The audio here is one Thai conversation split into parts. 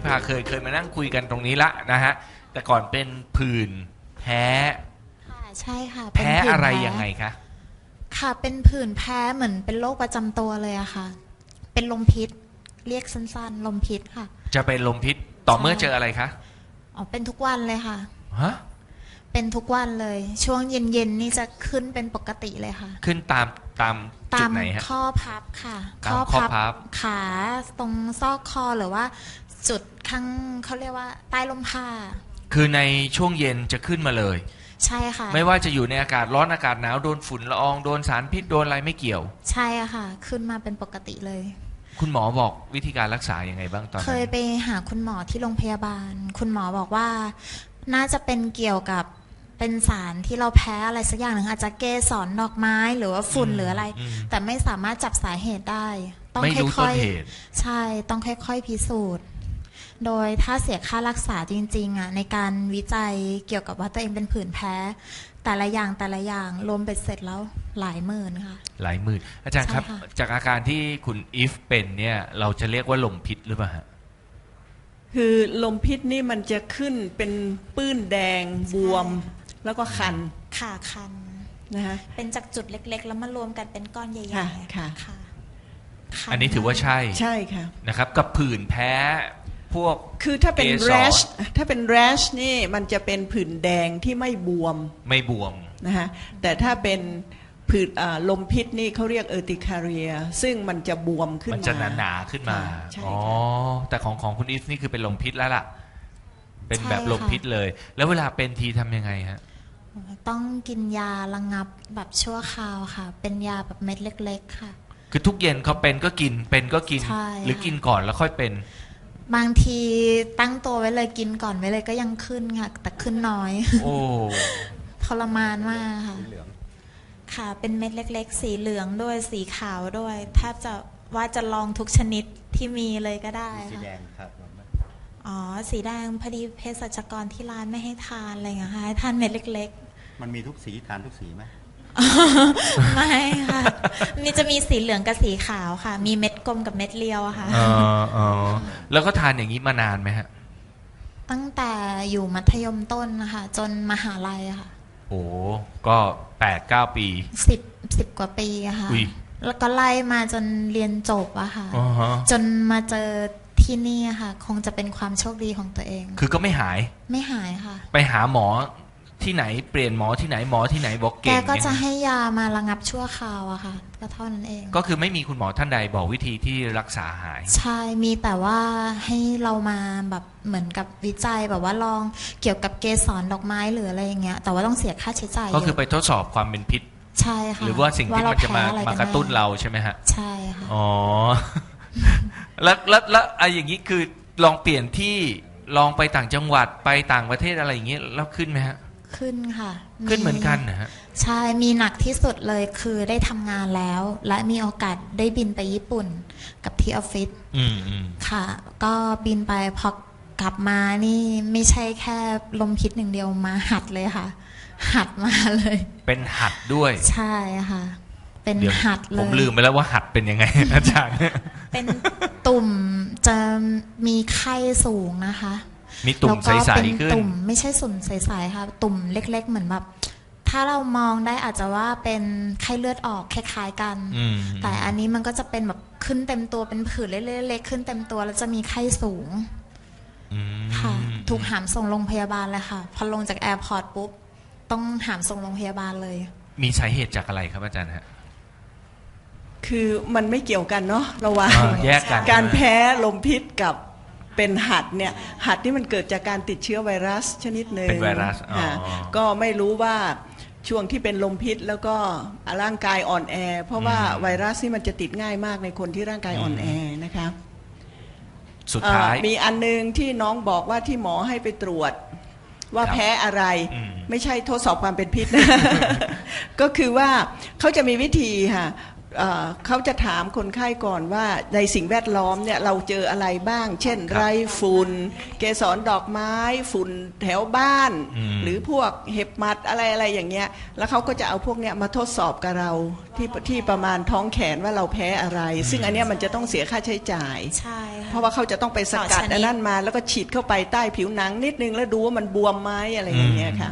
วิภาเคยเคยมานั่งคุยกันตรงนี้ละนะฮะแต่ก่อนเป็นผื่นแพ้ ค่ะใช่ค่ะเป็นแพ้ผื่นอะไรแพ้ยังไงคะค่ะ เป็นผื่นแพ้เหมือนเป็นโรคประจำตัวเลยอะค่ะ เป็นลมพิษ เรียกสั้นๆ ลมพิษค่ะ จะเป็นลมพิษต่อใช่เมื่อเจออะไรคะอ๋อเป็นทุกวันเลยค่ะ ฮะเป็นทุกวันเลย ช่วงเย็นๆนี่จะขึ้นเป็นปกติเลยค่ะ ขึ้นตามตามจุตาดมไหนฮะ ข้อพับค่ะตามข้อพับ ขาตรงซอกคอหรือว่า จุดข้างเขาเรียกว่าใต้ลมผ้า คือในช่วงเย็นจะขึ้นมาเลย ใช่ค่ะ ไม่ว่าจะอยู่ในอากาศร้อนอากาศหนาวโดนฝุ่นละอองโดนสารพิษโดนอะไรไม่เกี่ยว ใช่อะค่ะ ขึ้นมาเป็นปกติเลย คุณหมอบอกวิธีการรักษายังไงบ้างตอนเคนั้ยนไปหาคุณหมอที่โรงพยาบาล คุณหมอบอกว่า น่าจะเป็นเกี่ยวกับเป็นสารที่เราแพ้อะไรสักอย่างหนึ่งอาจจะเกสรดอกไม้หรือว่าฝุ่นหรืออะไรมแต่ไม่สามารถจับสาเหตุได้ ต้องไม่รู้ต้ค่นอยเหตุๆใช่ ต้องค่อยๆพิสูจน์ โดยถ้าเสียค่ารักษาจริงๆอะในการวิจัยเกี่ยวกับว่าตัวเองเป็นผื่นแพ้ แต่ละอย่างแต่ละอย่างรวมไปเสร็จแล้วหลายหมื่นค่ะ หลายหมื่น อาจารย์ครับ ใช่ค่ะ จากอาการที่คุณอีฟเป็นเนี่ย เราจะเรียกว่าลมพิษหรือเปล่าฮะ คือลมพิษนี่มันจะขึ้นเป็นปื้นแดงบวม แล้วก็คันขาคัน นะฮะเป็นจากจุดเล็กๆ แล้วมารวมกันเป็นก้อนใหญ่ค่ะๆค่ะ ค่ะคัอันนี้ถือว่าใช่ใช่ค่ะ นะครับ กับผื่นแพ้ พวก คือถ้าเป็น เกสร rash ถ้าเป็น rash นี่มันจะเป็นผื่นแดงที่ไม่บวมไม่บวม นะฮะแต่ถ้าเป็นผื่นอ่าลมพิษนี่เขาเรียกเอติคาเรีย ซึ่งมันจะบวมขึ้นมัมาจะหนาหนาๆขึ้นมา ค่ะใช่อ๋อค่ะแต่ของของคุณอีฟนี่คือเป็นลมพิษแล้วล่ะ เป็นแบบใช่ค่ะ ลมพิษเลย แล้วเวลาเป็นทีทำยังไงฮะ ต้องกินยาระงับแบบชั่วคราวค่ะ เป็นยาแบบเม็ดเล็ก ๆ ค่ะ คือทุกเย็นเขาเป็นก็กิน เป็นก็กิน ใช่หรือค่ะ กินก่อนแล้วค่อยเป็น บางทีตั้งตัวไว้เลยกินก่อนไว้เลยก็ยังขึ้นค่ะ แต่ขึ้นน้อยโอ้ทรมานมากค่ะ ค่ะ เป็นเม็ดเล็ก ๆ สีเหลืองด้วยสีขาวด้วยแทบจะว่าจะลองทุกชนิดที่มีเลยก็ได้สีค่ะแดงครับอ๋อ สีแดงพอดีเภสัชกรที่ร้านไม่ให้ทานอะไรอย่างเงี้ยค่ะให้ทานเม็ดเล็ก มันมีทุกสีทานทุกสีไหมๆ ไม่ค่ะนี่จะมีสีเหลืองกับสีขาวค่ะ มีเม็ดกลมกับเม็ดเรียวอะค่ะเออเออแล้วก็ทานอย่างนี้มานานไหมฮะ ตั้งแต่อยู่มัธยมต้นนะคะจนมหาลัยอะค่ะ โอ้ก็แปดเก้าปีสิบสิบกว่าปีอะค่ะอุ๊ยแล้วก็ไล่มาจนเรียนจบอะค่ะอ๋อฮะจนมาเจอที่นี่อะค่ะ คงจะเป็นความโชคดีของตัวเอง คือก็ไม่หาย ไม่หายค่ะ ไปหาหมอ ที่ไหนเปลี่ยนหมอที่ไหนหมอที่ไหนบอกแกเก่งก็จะเนี่ยให้ยามาระงับชั่วคราวอะค่ะ ก็เท่านั้นเอง ก็คือไม่มีคุณหมอท่านใดบอกวิธีที่รักษาหาย ใช่ มีแต่ว่าให้เรามาแบบเหมือนกับวิจัยแบบว่าลองเกี่ยวกับเกสรดอกไม้หรืออะไรอย่างเงี้ย แต่ว่าต้องเสียค่าใช้จ่ายก็คือเยะไปทดสอบความเป็นพิษ ใช่ค่ะหรือว่าสิ่งที่มันจะมาเแพ้อไมากระตุ้นเราใช่ไหมฮะ ใช่ค่ะ อ๋อ แล้วแล้วแล้วไอ้อย่างนี้คือลองเปลี่ยนที่ลองไปต่างจังหวัดไปต่างประเทศอะไรอย่างนี้แล้วขึ้นไหมฮะ ขึ้นค่ะขึ้นเหมือนกันนะฮะใช่มีหนักที่สุดเลยคือได้ทำงานแล้ว และมีโอกาสได้บินไปญี่ปุ่นกับที่ออฟฟิศอืมอืมค่ะ ก็บินไปพอกลับมานี่ไม่ใช่แค่ลมพิษหนึ่งเดียวมาหัดเลยค่ะ หัดมาเลย เป็นหัดด้วย ใช่ค่ะ เป็นเดี๋ยวหัดเลยผมลืมไปแล้วว่าหัดเป็นยังไงอาจารย์เป็นตุ่มจะมีไข้สูงนะคะ มีตุ่มแล้วใสก็เป็นๆขึ้นตุ่มไม่ใช่สุ่มใสๆค่ะ ตุ่มเล็ก ๆ เหมือนแบบถ้าเรามองได้อาจจะว่าเป็นไข้เลือดออกคล้ายๆกันอืมแต่อันนี้มันก็จะเป็นแบบขึ้นเต็มตัวเป็นผื่นเล็กๆขึ้นเต็มตัวแล้วจะมีไข้สูงอืมค่ะ ถูกหามส่งโรงพยาบาลเลยค่ะ พอลงจากแอร์พอร์ตปุ๊บ ต้องหามส่งโรงพยาบาลเลย มีสาเหตุจากอะไรครับอาจารย์ฮะคือมันไม่เกี่ยวกันเนาะระหว่างอ่าแยกกันการแพ้ลมพิษกับ เป็นหัดเนี่ยหัดนี่มันเกิดจากการติดเชื้อไวรัสชนิดหนึ่งเป็นไวรัสอ๋อค่ะก็ไม่รู้ว่าช่วงที่เป็นลมพิษแล้วก็ร่างกายอ่อนแอ เพราะว่าไวรัสนี่มันจะติดง่ายมากในคนที่ร่างกายอ่อนแอนะคะสุดท้าย เอ่อมีอันนึงที่น้องบอกว่าที่หมอให้ไปตรวจ ว่าครับแพ้อะไร อืม ไม่ใช่ทดสอบความเป็นพิษนะ ก็คือว่าเขาจะมีวิธีค่ะ เอ่อเขาจะถามคนไข้ก่อนว่าในสิ่งแวดล้อมเนี่ยเราเจออะไรบ้าง เช่นครับไรฝุ่นเกสรดอกไม้ ฝุ่นแถวบ้านอืมหรือพวกเห็บหมัดอะไรอะไรอย่างเงี้ย แล้วเขาก็จะเอาพวกเนี้ยมาทดสอบกับเราที่ที่ประมาณท้องแขนว่าเราแพ้อะไร ซึ่งอันเนี้ยมันจะต้องเสียค่าใช้จ่ายใช่เพค่ะราะว่าเขาจะต้องไปสกัดต่อชนิดอันนั้นมา แล้วก็ฉีดเข้าไปใต้ผิวหนังนิดนึงแล้วดูว่ามันบวมไหมอะไรอย่างเงี้ยค่ะ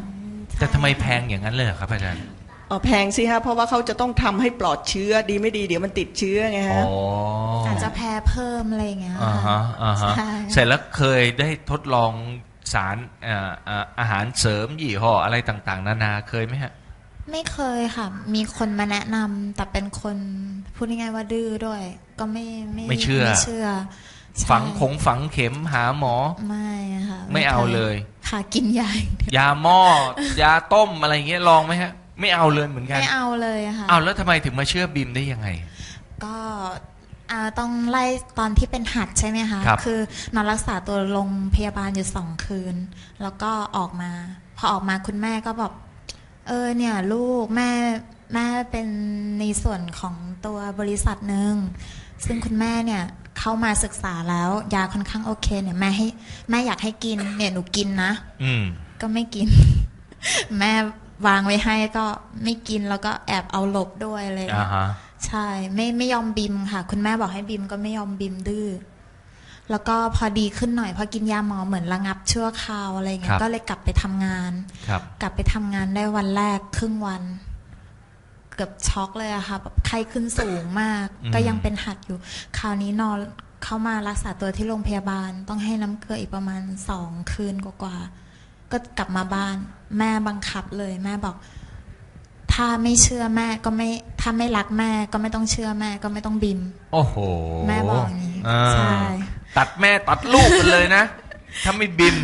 แต่ทำไมแพงอย่างนั้นเลยเหรอครับอาจารย์ อ๋อแพงสิฮะเพราะว่าเขาจะต้องทำให้ปลอดเชื้อดีไม่ดีเดี๋ยวมันติดเชื้อไงอ๋ฮะออาจจะแพ้เพิ่มอะไรอย่างเงี้ยอ่าค่ะฮะอ่าฮะใช่เสร็จแล้วเคยได้ทดลองสารเอ่อเอ่ออาหารเสริมยี่ห้ออะไรต่างๆ นานาเคยไหมฮะ ไม่เคยค่ะ มีคนมาแนะนำแต่เป็นคนพูดง่ายๆว่าดื้อด้วย ก็ไม่ไม่ไม่เชื่อ ไม่เชื่อใช่ฝังคงฝังเข็มหาหมอ ไม่ค่ะไม่เอาเลย ค่ะกินยาอย่างเดียว ยาหม้อ ยาต้มอะไรอย่างเงี้ยลองไหมฮะ ไม่เอาเลยเหมือนกันไม่เอาเลยอะค่ะ เอาแล้วทำไมถึงมาเชื่อบิมได้ยังไง ก็อ่าต้องไล่ตอนที่เป็นหัดใช่ไหมคะครับ อนอนรักษาตัวโรงพยาบาลอยู่สองคืน แล้วก็ออกมา พอออกมาคุณแม่ก็บอกเออเนี่ย ลูกแม่แม่เป็นในส่วนของตัวบริษัทหนึ่งซึ่งคุณแม่เนี่ยเข้ามาศึกษาแล้วยาค่อนข้างโอเคเนี่ยแม่ให้แม่อยากให้กินเนี่ยหนูกินนะ อืม ก็ไม่กิน แม่ วางไว้ให้ก็ไม่กินแล้วก็แอบเอาหลบด้วยเลย อ่าฮะ ใช่ ไม่ไม่ยอมบิมค่ะ คุณแม่บอกให้บิมก็ไม่ยอมบิมดื้อแล้วก็พอดีขึ้นหน่อยพอกินยาหมอเหมือนระงับชั่วคราวอะไรเงี้ครัยบ ก็เลยกลับไปทำงาน ครับ กลับไปทำงานได้วันแรกครึ่งวัน เกือบช็อกเลยอะค่ะแบบไข้ขึ้นสูงมาก อืม ก็ยังเป็นหัดอยู่ คราวนี้นอนเข้ามารักษาตัวที่โรงพยาบาล ต้องให้น้ำเกลืออีกประมาณสองคืนกว่าๆ ก็กลับมาบ้าน แม่บังคับเลย แม่บอก ถ้าไม่เชื่อแม่ก็ไม่ถ้าไม่รักแม่ก็ไม่ต้องเชื่อแม่ก็ไม่ต้องบิมโอ้โหแม่บอกอย่างนี้อ่าใช่ตัดแม่ตัดลูกกันเลยนะ ถ้าไม่บิม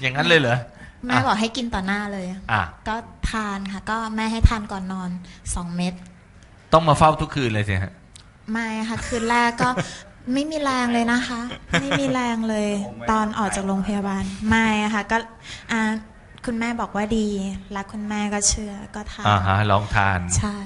อย่างนั้นเลยเหรอแม่บอกให้กินต่อหน้าเลยอะก็ทานค่ะ ก็แม่ให้ทานก่อนนอนสองเม็ดต้องมาเฝ้าทุกคืนเลยสิฮะไม่ค่ะคืนแรกก็ ไม่มีแรงเลยนะคะ ไม่มีแรงเลย ตอนออกจากโรงพยาบาลไม่อะค่ะก็อ่าคุณแม่บอกว่าดีแล้วคุณแม่ก็เชื่อก็ทานอ่าฮะลองทาน ใช่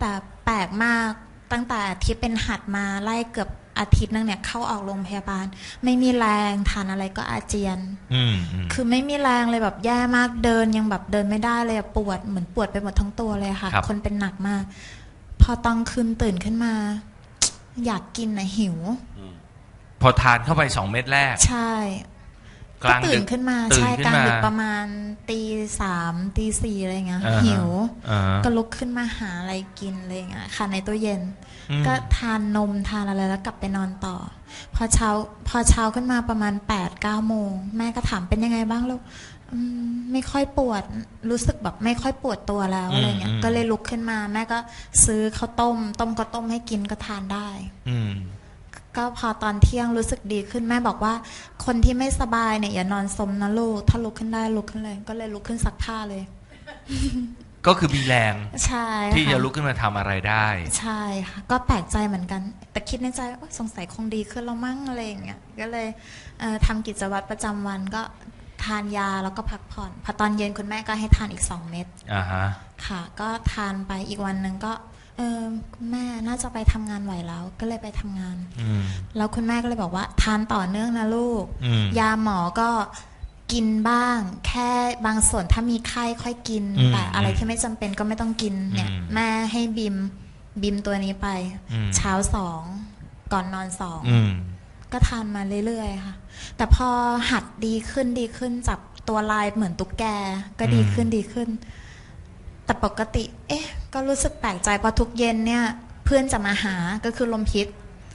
แต่แปลกมากตั้งแต่ที่เป็นหัดมาไล่เกือบอาทิตย์นึงเนี่ยเข้าออกโรงพยาบาล ไม่มีแรงทานอะไรก็อาเจียนอืมอืมคือไม่มีแรงเลยแบบแย่มากเดินยังแบบเดินไม่ได้เลยอะปวดเหมือนปวดไปหมดทั้งตัวเลยอะค่ะครับคนเป็นหนักมาก พอตอนคืนตื่นขึ้นมา อยากกินนะหิว พอทานเข้าไปสองเม็ดแรก ใช่กลางก็ดึตื่กนขึ้นมาตื่นใช่ขึ้นกลางมาดึกประมาณตีสามตีสี่อะไรเงี้ยอ่าฮะหิว อ่าฮะ ก็ลุกขึ้นมาหาอะไรกินอะไรเงี้ยค่ะในตู้เย็น อืม ก็ทานนมทานอะไรแล้วกลับไปนอนต่อ พอเช้าพอเช้าขึ้นมาประมาณ8ปดเก้าโมง แม่ก็ถามเป็นยังไงบ้างลูกอืม ไม่ค่อยปวดรู้สึกแบบไม่ค่อยปวดตัวแล้วอะไรเงี้ยก็เลยลุกขึ้นมาแม่ก็ซื้อข้าวต้ม ต้มข้าวต้มให้กินก็ทานได้ อืมก็พอตอนเที่ยงรู้สึกดีขึ้นแม่บอกว่า คนที่ไม่สบายเนี่ยอย่านอนสมนะลูก ถ้าลุกขึ้นได้ลุกขึ้นเลย ก็เลยลุกขึ้นซักผ้าเลย ก็คือมีแรงใช่ที่ค่จะลุกขึ้นมาทำอะไรได้ ใช่ค่ะก็แปลกใจเหมือนกัน แต่คิดในใจว่าโอ๊ยสงสัยคงดีขึ้นแล้วมั้งอะไรอย่างเงี้ยก็เลยเอ่อทำกิจวัตรประจำวันก็ ทานยาแล้วก็พักผ่อน พอตอนเย็นคุณแม่ก็ให้ทานอีกสองเม็ดอ่าฮะค่ะ ก็ทานไปอีกวันหนึ่งก็ เออคุณแม่น่าจะไปทำงานไหวแล้วก็เลยไปทำงานอืมแล้วคุณแม่ก็เลยบอกว่า ทานต่อเนื่องนะลูกอืมยาหมอก็กินบ้าง แค่บางส่วนถ้ามีไข้ค่อยกินอืมแต่อะไรที่ไม่จำเป็นก็ไม่ต้องกินเนี่ยอืมแม่ให้บิมบิมตัวนี้ไปอืมเช้าสองก่อนนอนสองอืม ก็ทานมาเรื่อยๆค่ะ แต่พอหัดดีขึ้นดีขึ้นจับตัวลายเหมือนตุ๊กแก ก็ดีขึ้นดีขึ้น แต่ปกติ เอ๊ะ ก็รู้สึกแปลกใจเพราะทุกเย็นเนี่ย เพื่อนจะมาหาก็คือลมพิษ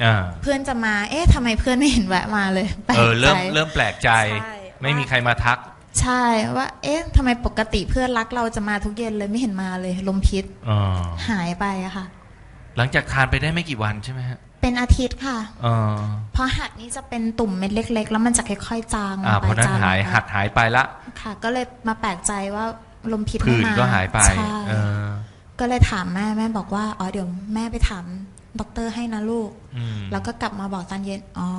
อ่าเพื่อนจะมา เอ๊ะทำไมเพื่อนไม่เห็นแวะมาเลยแปลกเออเริ่มใจเริ่มแปลกใจใช่ไม่มีใครมาทัก ใช่ว่า เอ๊ะทำไมปกติเพื่อนรักเราจะมาทุกเย็นเลยไม่เห็นมาเลย ลมพิษอ๋อหายไปอะค่ะ หลังจากทานไปได้ไม่กี่วันใช่ไหมฮะ เป็นอาทิตย์ค่ะเออเพราะหัดนี้จะเป็นตุ่มเม็ดเล็ก ๆ แล้วมันจะค่อยๆจางลงอ่าไปเพราะนั้นจางลงหายไปหัดหายไปละ ค่ะ ก็เลยมาแปลกใจว่าลมพิษผื่ไม่นมาก็หายไปใช่เออก็เลยถามแม่แม่บอกว่าอ๋อเดี๋ยวแม่ไปถามด็อกเตอร์ให้นะลูกอืมแล้วก็กลับมาบอกตอนเย็น อ๋อ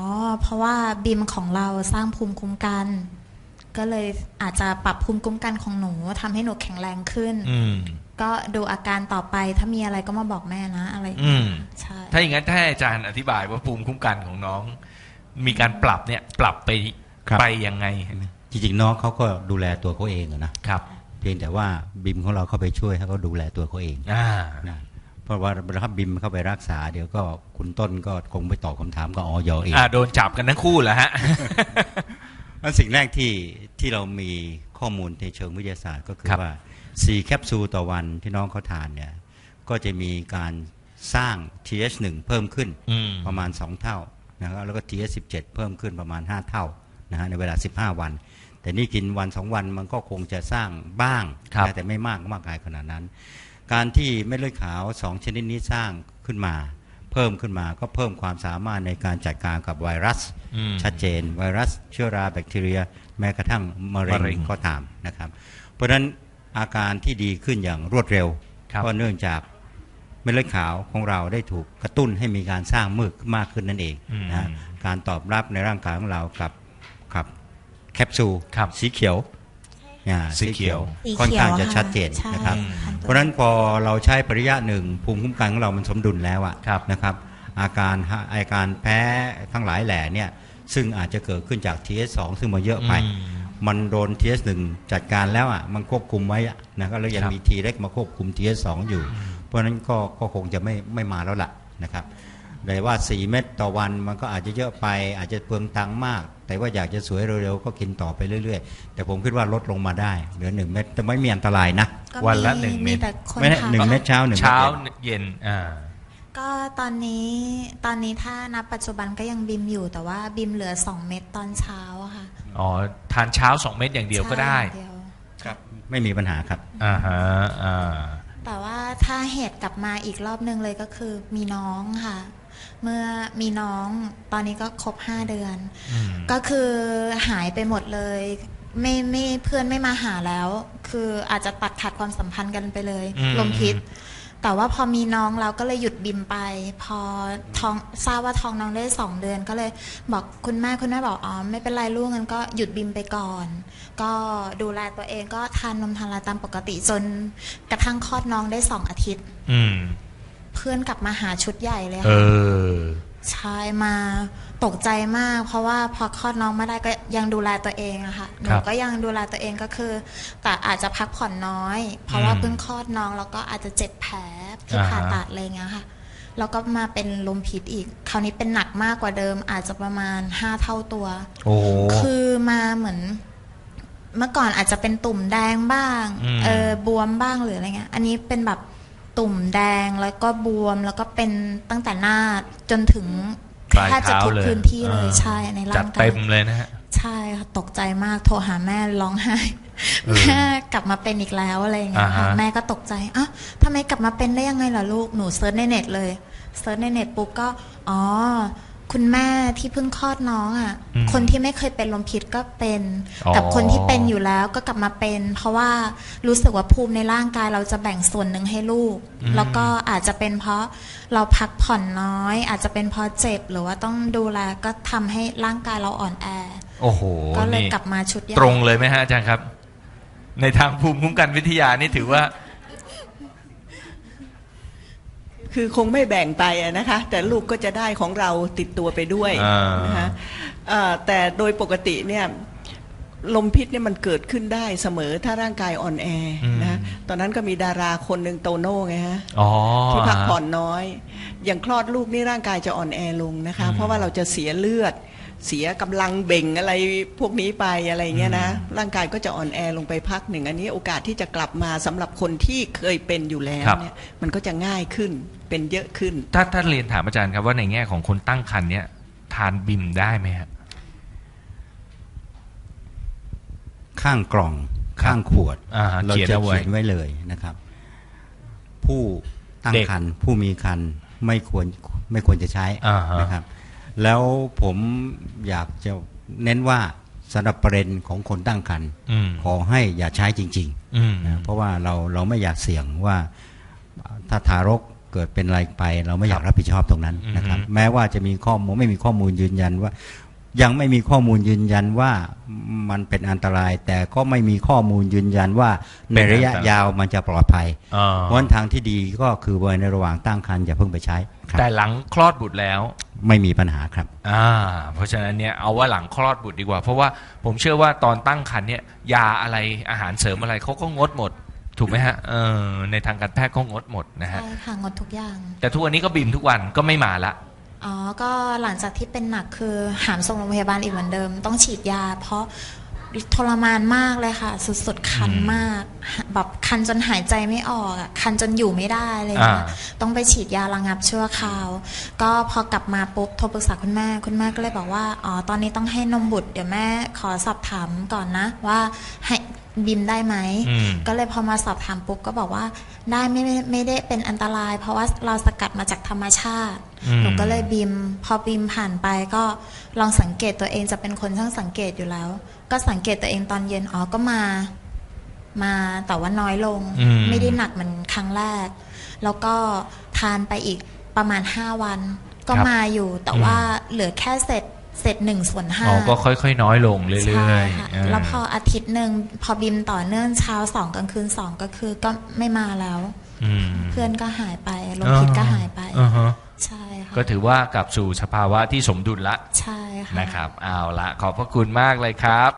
เพราะว่าบิมของเราสร้างภูมิคุ้มกัน กก็เลยอาจจะปรับภูมิคุ้มกันของหนูทำให้หนูแข็งแรงขึ้น อืมก็ดูอาการต่อไปถ้ามีอะไรก็มาบอกแม่นะอะไรอย่างอืเงี้ยมใช่ถ้าอย่างนั้นถ้าให้อาจารย์อธิบายว่าภูมิคุ้มกันของน้อง มีการปรับเนี่ยปรับไปครับไปยังไง จริงๆน้องเขาก็ดูแลตัวเขาเองอะนะครับ เพียงแต่ว่าบิมของเราเข้าไปช่วยให้เขาดูแลตัวเขาเองอ่านะเพราะว่าถ้าบิมเข้าไปรักษาเดี๋ยวก็คุณต้นก็คงไปตอบคำถามกับออยเองอ่าโดนจับกันทั้งคู่แหละฮะ อันสิ่งแรกที่ที่เรามีข้อมูลในเชิงวิทยาศาสตร์ก็คือครับ ว่า4แคปซูลต่อวันที่น้องเขาทานเนี่ยก็จะมีการสร้าง TH1 เพิ่มขึ้นอืม ประมาณ 2 เท่านะครับแล้วก็ TH17 เพิ่มขึ้นประมาณ 5 เท่านะฮะในเวลา 15 วัน แต่นี่กินวัน 2 วันมันก็คงจะสร้างบ้างครับ นะแต่ไม่มากมากกายขนาดนั้น การที่เม็ดเลือดขาว 2 ชนิดนี้สร้างขึ้นมา เพิ่มขึ้นมาก็เพิ่มความสามารถในการจัดการกับไวรัสอืมชัดเจน ไวรัสเชื้อราแบคทีเรีย แม้กระทั่งมะเร็มะเร็งงก็ตามนะครับ เพราะฉะนั้นอาการที่ดีขึ้นอย่างรวดเร็วครับก็เนื่องจากเม็ดเลือดขาวของเราได้ถูกกระตุ้นให้มีการสร้างมืกมากขึ้นนั่นเองอืมนะฮะการตอบรับในร่างกายของเรากับกับแคปซูลครับสีเขียว อ่าสีเขียวสีค่อนเขียวข้างจะค่ชัดเจนใช่นะครับค่ะเพราะฉะนั้นพอเราใช้ปริยะหนึ่งภูมิคุ้มกันของเรามันสมดุลแล้วอะครับนะครับ อาการฮะอาการแพ้ทั้งหลายแหล่เนี่ยซึ่งอาจจะเกิดขึ้นจาก TS2 ซึ่งมันเยอะไปอืมมันโดน TS1 จัดการแล้วอะมันควบคุมไว้อะนะครับแล้วยังครับมี T เล็กมาควบคุม TS2 อยู่ เพราะฉะนั้นก็ก็คงจะไม่ไม่มาแล้วล่ะนะครับ แต่ว่า 4 เม็ดต่อวันมันก็อาจจะเยอะไป อาจจะเปลืองตังค์มาก แต่ว่าอยากจะสวยเร็วๆ ก็กินต่อไปเรื่อยๆ แต่ผมคิดว่าลดลงมาได้ เหลือ 1 เม็ดแต่ไม่มีอันตรายนะ ก็วันละมีหนึ่งเม็ด แต่คนไม่ได้ถามหนึ่งว่าเม็ดเช้าหนึ่งเม็ดเช้าเย็นเย็นอ่าก็ตอนนี้ตอนนี้ถ้านับปัจจุบันก็ยังบิมอยู่แต่ว่าบิมเหลือ 2 เม็ดตอนเช้าอะค่ะอ๋อทานเช้าสองเม็ดอย่างเดียวก็ได้ ใช่อย่างเยวครับไม่มีปัญหาครับ อ่าฮะอ่าแต่ว่าถ้าเหตุกลับมาอีกรอบนึงเลยก็คือมีน้องค่ะ เมื่อมีน้องตอนนี้ก็ครบ5เดือนอืมก็คือหายไปหมดเลยไม่ไม่เพื่อนไม่มาหาแล้ว คืออาจจะตัดขาดความสัมพันธ์กันไปเลยอืมลมพิษ แต่ว่าพอมีน้องเราก็เลยหยุดบิมไป พอท้องทราบว่าท้องน้องได้สองเดือน ก็เลยบอกคุณแม่คุณแม่บอกอ๋อไม่เป็นไรลูกงั้นก็หยุดบิมไปก่อน ก็ดูแลตัวเองก็ทานนมทานอะไรตามปกติจนกระทั่งคลอดน้องได้สองอาทิตย์อืม เพื่อนกลับมาหาชุดใหญ่เลยเอค่ะอ ใช่มาตกใจมาก เพราะว่าพอคลอดน้องมาได้ก็ยังดูแลตัวเองอะค่ะหนูครับก็ยังดูแลตัวเองก็คือ แต่อาจจะพักผ่อนน้อย เพราะว่าอืมเพิ่งคลอดน้องแล้วก็อาจจะเจ็บแผลที่อ่าฮะ ผ่าตัดอะไรเงี้ยค่ะแล้วก็มาเป็นลมพิษอีก คราวนี้เป็นหนักมากกว่าเดิม อาจจะประมาณห้าเท่าตัว โอ้โห คือมาเหมือนเมื่อก่อนอาจจะเป็นตุ่มแดงบ้าง อืม เออบวมบ้างหรืออะไรเงี้ย อันนี้เป็นแบบ ตุ่มแดงแล้วก็บวมแล้วก็เป็นตั้งแต่หน้าจนถึงปลายแทบจะเท้าทุกเลยพื้นที่เลยอ่าใช่ในจัร่าดงกาเต็ยมเลยนะฮะใช่ค่ะตกใจมากโทรหาแม่ร้องไห้เออแม่กลับมาเป็นอีกแล้วอะไรอย่างเงี้ยค่ะอ่าฮะแม่ก็ตกใจอะทำไมกลับมาเป็นได้ยังไงล่ะลูกหนูเซิร์ชในเน็ตเลยเซิร์ชในเน็ตปุ๊บก็อ๋อ คุณแม่ที่เพิ่งคลอดน้องอะ อืมคนที่ไม่เคยเป็นลมพิษก็เป็น อ๋อ กับคนที่เป็นอยู่แล้วก็กลับมาเป็น เพราะว่ารู้สึกว่าภูมิในร่างกายเราจะแบ่งส่วนหนึ่งให้ลูก แล้วก็อาจจะเป็นเพราะเราพักผ่อนน้อย อาจจะเป็นเพราะเจ็บหรือว่าต้องดูแลก็ทำให้ร่างกายเราอ่อนแอ โอ้โหก็เลยนี่กลับมาชุดใหญ่ ตรงเลยไหมฮะอาจารย์ครับ ในทางภูมิคุ้มกันวิทยานี่ถือว่า คือคงไม่แบ่งไปอะนะคะ แต่ลูกก็จะได้ของเราติดตัวไปด้วยอ่านนะคะเอ่อแต่โดยปกติเนี่ยลมพิษเนี่ยมันเกิดขึ้นได้เสมอถ้าร่างกายอ่อนแอนะตอนนั้นก็มีดาราคนหนึ่งโตโน่ไงฮะอ๋อที่พักผ่อนน้อย อย่างคลอดลูกนี่ร่างกายจะอ่อนแอลงนะคะอืมเพราะว่าเราจะเสียเลือด เสียกำลังเบ่งอะไรพวกนี้ไปอะไรเงี้ยนะอืมร่างกายก็จะอ่อนแอลงไปพักหนึ่งอันนี้โอกาสที่จะกลับมาสำหรับคนที่เคยเป็นอยู่แล้วครับเนี่ยมันก็จะง่ายขึ้น เป็นเยอะขึ้น ถ้าถ้าเรียนถามอาจารย์ครับว่าในแง่ของคนตั้งครรภ์เนี่ยทานบิมได้ไหมฮะข้างกล่องครับข้างขวดอ่าฮะเราเขียนจะเอาไว้เขียนไว้เลยนะครับ ผู้ตั้งเด็กครรภ์ผู้มีครรภ์ไม่ควรไม่ควรจะใช้อ่าฮะนะครับ แล้วผมอยากจะเน้นว่าสำหรับประเด็นของคนตั้งครรภ์อืมขอให้อย่าใช้จริงอืมๆนะเพราะว่าเราเราไม่อยากเสี่ยงว่าถ้าทารกเกิดเป็นอะไรไป เราไม่อยากรับผิดชอบตรงนั้นนะครับอือฮึแม้ว่าจะมีข้อมูลไม่มีข้อมูลยืนยันว่า ยังไม่มีข้อมูลยืนยันว่ามันเป็นอันตราย แต่ก็ไม่มีข้อมูลยืนยันว่าในระยะยาวมันจะปลอดภัยอ่าเพราะฉะนั้นทางที่ดีก็คือว่าในระหว่างตั้งครรภ์อย่าเพิ่งไปใช้ครับแต่หลังคลอดบุตรแล้วไม่มีปัญหาครับ อ่า เพราะฉะนั้นเนี่ยเอาว่าหลังคลอดบุตรดีกว่า เพราะว่าผมเชื่อว่าตอนตั้งครรภ์เนี่ยยาอะไรอาหารเสริมอะไรเขาก็งดหมด ถูกไหมฮะเออในทางการแพทย์ก็งดหมดนะฮะ ใช่ค่ะงดทุกอย่าง แต่ทุกวันนี้ก็บิมทุกวันก็ไม่มาละ อ๋อ ก็หลังจากที่เป็นหนักคือหามส่งโรงพยาบาลอีกเหมือนเดิม ต้องฉีดยา เพราะทรมานมากเลยค่ะ สุดๆคันอืมมากแบบคันจนหายใจไม่ออกอะคันจนอยู่ไม่ได้เลยนะอ่าต้องไปฉีดยาระงับชั่วคราว ก็พอกลับมาปุ๊บโทรปรึกษาคุณแม่คุณแม่ก็เลยบอกว่าอ๋อตอนนี้ต้องให้นมบุตรเดี๋ยวแม่ขอสอบถามก่อนนะ ว่าให้ บิมได้ไหม อืม ก็เลยพอมาสอบถามปุ๊บก็บอกว่า ได้ไม่ไม่ไม่ได้เป็นอันตราย เพราะว่าเราสกัดมาจากธรรมชาติอืม หนูก็เลยบิม พอบิมผ่านไปก็ลองสังเกตตัวเองจะเป็นคนช่างสังเกตอยู่แล้ว ก็สังเกตตัวเองตอนเย็นอ๋อก็มา มาแต่ว่าน้อยลง อืม ไม่ได้หนักเหมือนครั้งแรก แล้วก็ทานไปอีกประมาณห้าวัน ก็ครับมาอยู่แต่อืมว่าเหลือแค่เศษ เศษหนึ่งส่วนห้าอ๋อก็ค่อยๆ น้อยลงเรื่ใช่อยค่ะๆเออแล้วพออาทิตย์หนึ่งพอบิมต่อเนื่องเช้าสองกลางคืนสองก็คือก็ไม่มาแล้วอืมเพื่อนก็หายไปลมพิษก็หายไปอ่าฮะใช่ค่ะก็ถือว่ากลับสู่สภาวะที่สมดุลละใช่ค่ะนะครับเอาละขอบพระคุณมากเลยครับ